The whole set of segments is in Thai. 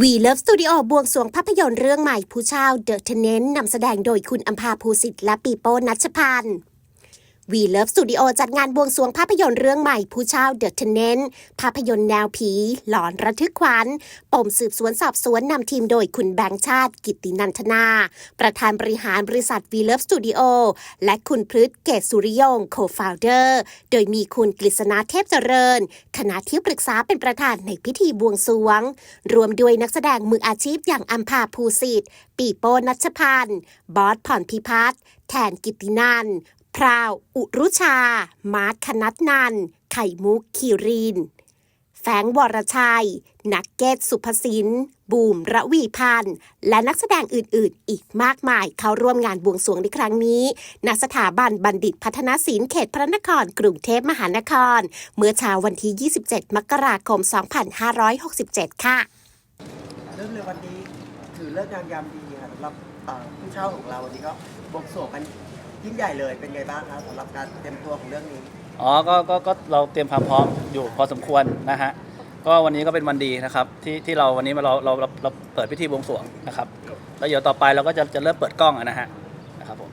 วีเลิฟสตูดิโอบวงสรวงภาพยนตร์เรื่องใหม่ผู้เช่าเดอะเทนเนนนำแสดงโดยคุณอัมพาภูสิทธิ์และปีโป้นัชพันธ์ วีเลิฟสตูดิโอจัดงานบวงสรวงภาพยนตร์เรื่องใหม่ผู้เช่าเดอะเทนเนนภาพยนตร์แนวผี หลอนระทึกขวัญปมสืบสวนสอบสวนนำทีมโดยคุณแบงค์ชาติ กิตินันทนา ประธานบริหารบริษัทวีเลิฟสตูดิโอและคุณพฤษเกตสุริยงโคฟาวเดอร์ โดยมีคุณกฤษณาเทพเจริญ คณะที่ปรึกษาเป็นประธานในพิธีบวงสรวง รวมด้วยนักแสดงมืออาชีพอย่างอัมพาภูสิทธิ์ปีโป้นัชพันธ์บอสผ่อนพิพัฒน์แทนกิตินัน พราว อุรุชา มาร์คคนัทนัน ไข่มุกคีรินแฟรงวรชัย นักเกตสุภสิน บูมระวีพันธ์ และนักแสดงอื่นๆ อีกมากมายเข้าร่วมงานบวงสรวงในครั้งนี้ ณ สถาบันบัณฑิตพัฒนศิลป์เขตพระนครกรุงเทพมหานคร เมื่อเช้าวันที่ 27 มกราคม 2567 ค่ะ เรื่องในวันนี้ถือเลิกงามยามดีค่ะสำหรับผู้เช่าของเราวันนี้ก็บวงสรวงกัน ยิ่งใหญ่เลยเป็นไงบ้างครับสำหรับการเตรียมตัวของเรื่องนี้ อ๋อก็ก็ก็เราเตรียมความพร้อมอยู่พอสมควรนะฮะ ก็วันนี้ก็เป็นวันดีนะครับที่ที่เราวันนี้มาเราเราเราเราเปิดพิธีบวงสรวงนะครับแล้วเดี๋ยวต่อไปเราก็จะจะเริ่มเปิดกล้องอะนะฮะนะครับผม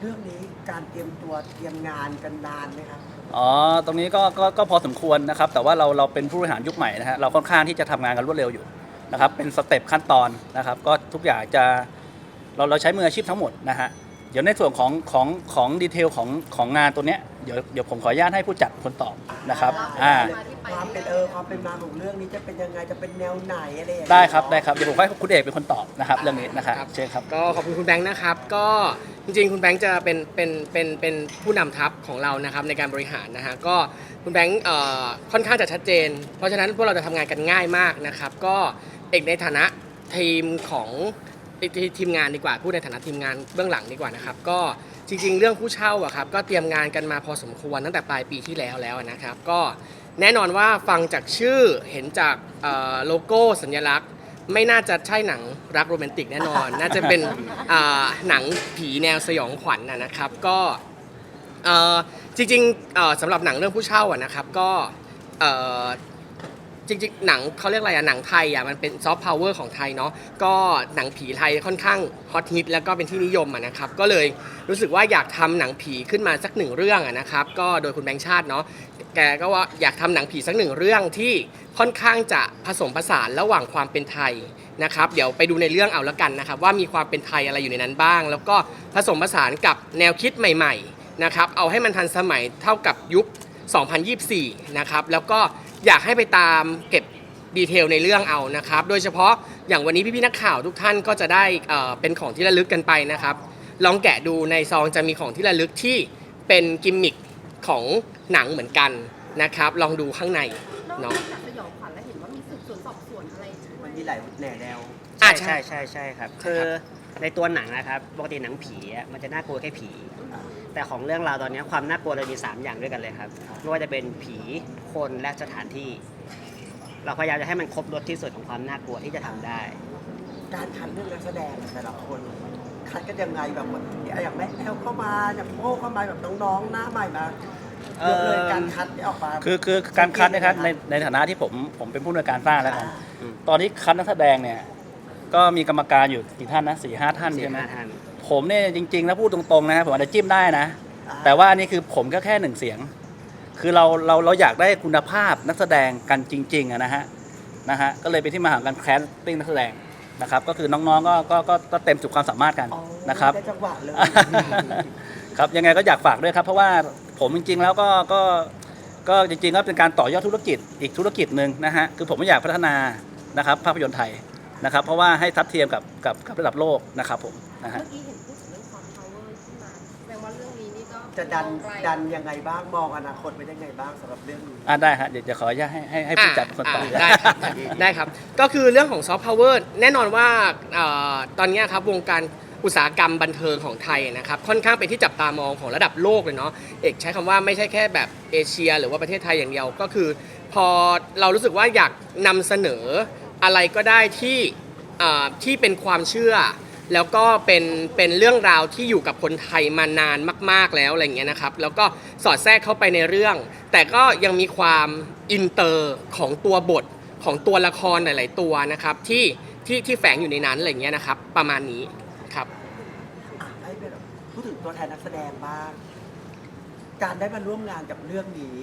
เรื่องนี้การเตรียมตัวเตรียมงานกันนานไหมครับอ๋อตรงนี้ก็ก็ก็พอสมควรนะครับ แต่ว่าเราเราเป็นผู้บริหารยุคใหม่นะฮะเราค่อนข้างที่จะทำงานกันรวดเร็วอยู่นะครับเป็นสเต็ปขั้นตอนนะครับ ก็ทุกอย่างจะเราเราใช้มืออาชีพทั้งหมดนะฮะ เดี๋ยวในส่วนของของของดีเทลของของงานตัวเนี้ยเดี๋ยวเดี๋ยวผมขออนุญาตให้ผู้จัดคนตอบนะครับอ่าความเป็นเออความเป็นมาของเรื่องนี้จะเป็นยังไงจะเป็นแนวไหนอะไรอย่างเงี้ยได้ครับได้ครับเดี๋ยวผมให้คุณเอกเป็นคนตอบนะครับเรื่องนี้นะครับครับเชิญครับก็ขอบคุณคุณแบงค์นะครับ ก็จริงๆ คุณแบงค์จะเป็นเป็นเป็นเป็นผู้นำทัพของเรานะครับในการบริหารนะฮะก็คุณแบงค์เอ่อค่อนข้างจะชัดเจน เพราะฉะนั้นพวกเราจะทำงานกันง่ายมากนะครับ ก็เอกในฐานะทีมของ ทีมงานดีกว่าพูดในฐานะทีมงานเบื้องหลังดีกว่านะครับก็จริง ๆ เรื่องผู้เช่าอะครับก็เตรียมงานกันมาพอสมควรตั้งแต่ปลายปีที่แล้วแล้วนะครับ ก็แน่นอนว่าฟังจากชื่อเห็นจากโลโก้สัญลักษณ์ ไม่น่าจะใช่หนังรักโรแมนติกแน่นอน น่าจะเป็นหนังผีแนวสยองขวัญนะครับ ก็จริงๆสำหรับหนังเรื่องผู้เช่าอะนะครับก็ จริงๆ หนังเขาเรียกอะไรอะหนังไทยอะมันเป็นซอฟต์พาวเวอร์ของไทยเนาะก็หนังผีไทยค่อนข้างฮอตฮิตแล้วก็เป็นที่นิยมอะนะครับก็เลยรู้สึกว่าอยากทำหนังผีขึ้นมาสักหนึ่งเรื่องอะนะครับก็โดยคุณแบงค์ชาติเนาะแกก็ว่าอยากทำหนังผีสักหนึ่งเรื่องที่ค่อนข้างจะผสมผสานระหว่างความเป็นไทยนะครับเดี๋ยวไปดูในเรื่องเอาล้วกันนะครับว่ามีความเป็นไทยอะไรอยู่ในนั้นบ้าง แล้วก็ผสมผสานกับแนวคิดใหม่ๆนะครับเอาให้มันทันสมัยเท่ากับยุค 2024 นะครับแล้วก็ อยากให้ไปตามเก็บดีเทลในเรื่องเอานะครับ โดยเฉพาะอย่างวันนี้พี่ๆนักข่าวทุกท่านก็จะได้เอ่อเป็นของที่ระลึกกันไปนะครับ ลองแกะดูในซองจะมีของที่ระลึกที่เป็นกิมมิคของหนังเหมือนกันนะครับ ลองดูข้างในนอกเนาะจากสยองขวัญแล้วเห็นว่ามีสืบสวนสอบสวนอะไรด้วมันยมีหลายแหน่แนวอะใช่ใช่ใช่ครับคือ ในตัวหนังนะครับปกติหนังผีอะมันจะน่ากลัวแค่ผี แต่ของเรื่องเราวตอนนี้ความน่ากลัวเรามี 3 อย่างด้วยกันเลยครับไม่ว่าจะเป็นผีคนและสถานที่ เราพยายามจะให้มันครบรถที่สุดของความน่ากลัวที่จะทำได้ การคัดเรื่องนักแสดงแต่ละคน คัดกันยังไงแบบว่าอย่างแม่แอลเข้ามาอย่างโป้เข้ามาแบบน้องๆหน้าใหม่มาเยอะเลยการคัดเนี่ยออกมา คือคือการคัดนะครับในในฐานะที่ผมผมเป็นผู้อำนวยการสร้างแล้วกันอืมตอนนี้คัดนักแสดงเนี่ย ก็มีกรรมการอยู่กี่ท่านนะสี่ห้าท่านสี่ใช่ไหมห้าท่านผมเนี่ยจริงๆแล้วพูดตรงๆนะผมอาจจะจิ้มได้นะ แต่ว่าอันนี่คือผมก็แค่หนึ่งเสียง คือเราเราเราอยากได้คุณภาพนักแสดงกันจริงๆอะนะฮะนะฮะก็เลยเป็นที่มาของการแคสติ้งนักแสดงนะครับ ก็คือน้องๆก็ก็ก็ก็เต็มสุดความสามารถกันอ๋อนะครับ ได้จังหวะเลย ครับยังไงก็อยากฝากด้วยครับ เพราะว่าผมจริงๆแล้วก็ก็ก็จริงๆก็เป็นการต่อยอดธุรกิจอีกธุรกิจหนึ่งนะฮะคือผมไม่อยากพัฒนานะครับภาพยนตร์ไทย นะครับ เพราะว่าให้ทัดเทียมกับกับกับระดับโลกนะครับผมนะฮะ เมื่อกี้เห็นพูดถึงเรื่องความ power ขึ้นมาแสดงว่าเรื่องนี้นี่ก็จะดันไกลดันยังไงบ้างมองอนาคตเป็นยังไงบ้างสำหรับเรื่องนี้ อ่าได้ฮะเดี๋ยวจะขออนุญาตให้ให้ให้ผู้จัดเป็นคนตอบอะได้ครับได้ครับ ก็คือเรื่องของซอฟต์พาวเวอร์แน่นอนว่าเอ่อตอนเนี้ยครับวงการอุตสาหกรรมบันเทิงของไทยนะครับค่อนข้างเป็นที่จับตามองของระดับโลกเลยเนาะเอกใช้คำว่าไม่ใช่แค่แบบเอเชีย หรือว่าประเทศไทยอย่างเดียวก็คือ พอเรารู้สึกว่าอยากนำเสนอ อะไรก็ได้ที่ที่เป็นความเชื่อ แล้วก็เป็นเป็นเรื่องราวที่อยู่กับคนไทยมานานมาก ๆแล้วอะไรเงี้ยนะครับ แล้วก็สอดแทรกเข้าไปในเรื่อง แต่ก็ยังมีความอินเตอร์ของตัวบทของตัวละครหลาย ๆ ตัวนะครับที่ที่ที่แฝงอยู่ในนั้นอะไรเงี้ยนะครับ ประมาณนี้ครับอะให้เป็นแบบพูดถึงตัวแทนนักแสดงบ้าง การได้มาร่วมงานกับเรื่องนี้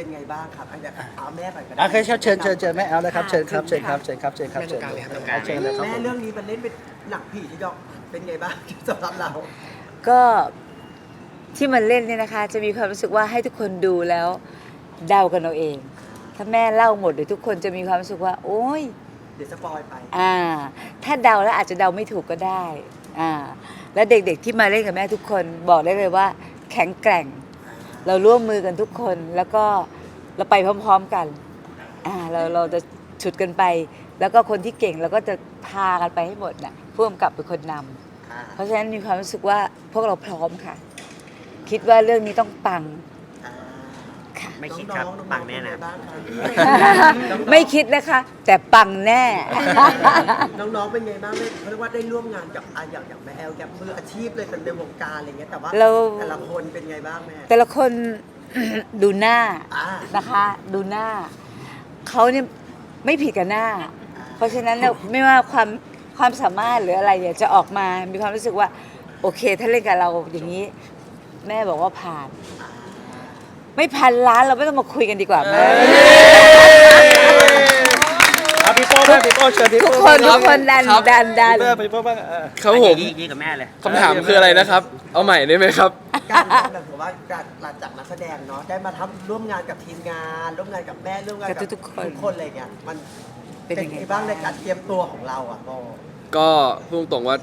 เป็นไงบ้างครับอันเดี๋ยวเอาแม่ไปก็ได้โอเคเชิญเชิญเชิญแม่แอลเลยครับเชิญครับเชิญครับเชิญครับเชิญครับเชิญแม่ตรงกลางเลยครับเชิญเลยครับแม่ผมเรื่องนี้มันเล่นเป็นหนังผีที่ดอกเป็นไงบ้างสำหรับเราก็ที่มันเล่นเนี่ยนะคะ จะมีความรู้สึกว่าให้ทุกคนดูแล้วเดากันเอาเอง ถ้าแม่เล่าหมดเดี๋ยวทุกคนจะมีความรู้สึกว่า โอ๊ยเดี๋ยวสปอยไปอ่า ถ้าเดาแล้วอาจจะเดาไม่ถูกก็ได้อ่าแล้วเด็กๆที่มาเล่นกับแม่ทุกคนบอกได้เลยว่า แข็งแกร่ง เราร่วมมือกันทุกคนแล้วก็เราไปพร้อมๆกันอ่าเราเราจะฉุดกันไป แล้วก็คนที่เก่งเราก็จะพากันไปให้หมดนะผู้กำกับเป็นคนนำอ่าเพราะฉะนั้นมีความรู้สึกว่าพวกเราพร้อมค่ะ คิดว่าเรื่องนี้ต้องปังอ่าค่ะ ไม่คิดครับน้องๆปังแน่นะเป็ไบ้างครับน้องๆไม่คิดนะคะ แต่ปังแน่ น้องๆเป็นไงบ้างเขาเรียกว่าได้ร่วมงานกับอะอย่างอย่างแม่แอลแกมืออาชีพเลยเป็นในวงการอะไรเงี้ยแต่ว่าเรา แต่ละคนเป็นไงบ้างแม่แต่ละคน ดูหน้าอ่านะคะ ดูหน้า เขาเนี่ยไม่ผิดกับหน้า เพราะฉะนั้นเนี่ยไม่ว่าความความสามารถหรืออะไรเนี่ยจะออกมา มีความรู้สึกว่า โอเค ถ้าเล่นกับเราอย่างนี้ แม่บอกว่าผ่าน ไม่พันล้านเราไม่ต้องมาคุยกันดีกว่าแม่เอาพี่โป้บ้างพี่โป้เชิญพี่ทุโป้กคนทุกคนดันครับดันดันพี่โป้พี่โป้บ้างเออครับผมยี่ยี่กับแม่เลย คำถามคืออะไรนะครับ เอาใหม่ได้ไหมครับ การแบบผมว่าการหลังจากนักแสดงเนาะได้มาทำร่วมงานกับทีมงาน ร่วมงานกับแม่ร่วมงานกับกับทุกๆคนทุกคนอะไรเงี้ยมันเป็นเป็นยังไงไงบ้างในการเตรียมตัวของเราอะก็ก็พูดตรงๆว่า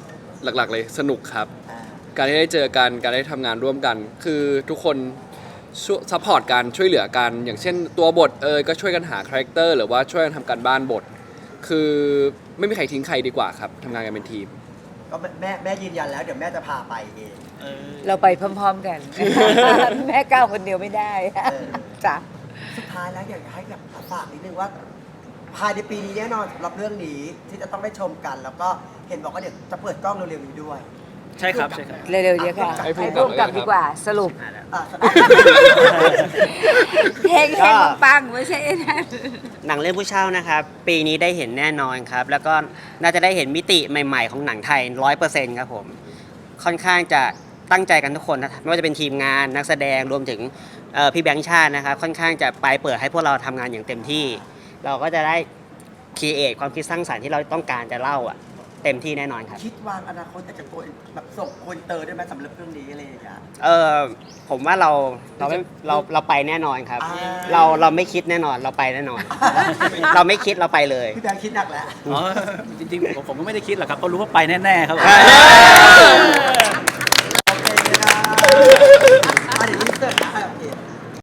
หลักๆเลยสนุกครับ อ่าการที่ได้เจอกัน การได้ทำงานร่วมกัน คือทุกคนช่วย ซัพพอร์ตกันช่วยเหลือกันอย่างเช่นตัวบทเอยก็ช่วยกันหาคาแรคเตอร์หรือว่าช่วยกันทำการบ้านบท คือไม่มีใครทิ้งใครดีกว่าครับทำงานกันเป็นทีม ก็แม่แม่แม่ยืนยันแล้วเดี๋ยวแม่จะพาไปเองเราไปพร้อมๆกัน แม่ก้าวคนเดียวไม่ได้เออจ้ะสุดท้ายแล้วอยากจะให้แบบฝากนิดนึงว่าภายในปีนี้แน่นอนสำหรับเรื่องนี้ที่จะต้องได้ชมกัน แล้วก็เห็นบอกว่าเดี๋ยวจะเปิดกล้องเร็วๆนี้ด้วย ใช่ครับใช่ครับ เร็วๆเดียวค่ะให้พูดให้พูดก่กัอนบเลยครับดีกว่าสรุปอะเฮงเฮงปังๆไม่ใช่นะหนังเรื่องผู้เช่านะครับ ปีนี้ได้เห็นแน่นอนครับ แล้วก็น่าจะได้เห็นมิติใหม่ ๆ ของหนังไทยร้อยเปอร์เซ็นต์ครับผมค่อนข้างจะตั้งใจกันทุกคนนะครับไม่ว่าจะเป็นทีมงานนักแสดงรวมถึงเอ่อพี่แบงค์ชาตินะครับ ค่อนข้างจะไปเปิดให้พวกเราทำงานอย่างเต็มที่ เราก็จะได้คีเอทความคิดสร้างสรรค์ที่เราต้องการจะเล่าอะ เต็มที่แน่นอนครับ คิดวางอนาคตอยากจะโกยแบบส่งโกยเตอร์ได้ไหมสำหรับเรื่องนี้อะไรอย่างเงี้ย เออผมว่าเราเราไม่เราเราไปแน่นอนครับ อ่า เราเราไม่คิดแน่นอนเราไปแน่นอน เราไม่คิดเราไปเลย พี่แบงค์คิดหนักแล้ว อ๋อจริงๆผมผมก็ไม่ได้คิดหรอกครับก็รู้ว่าไปแน่ๆครับผมโอเคครับ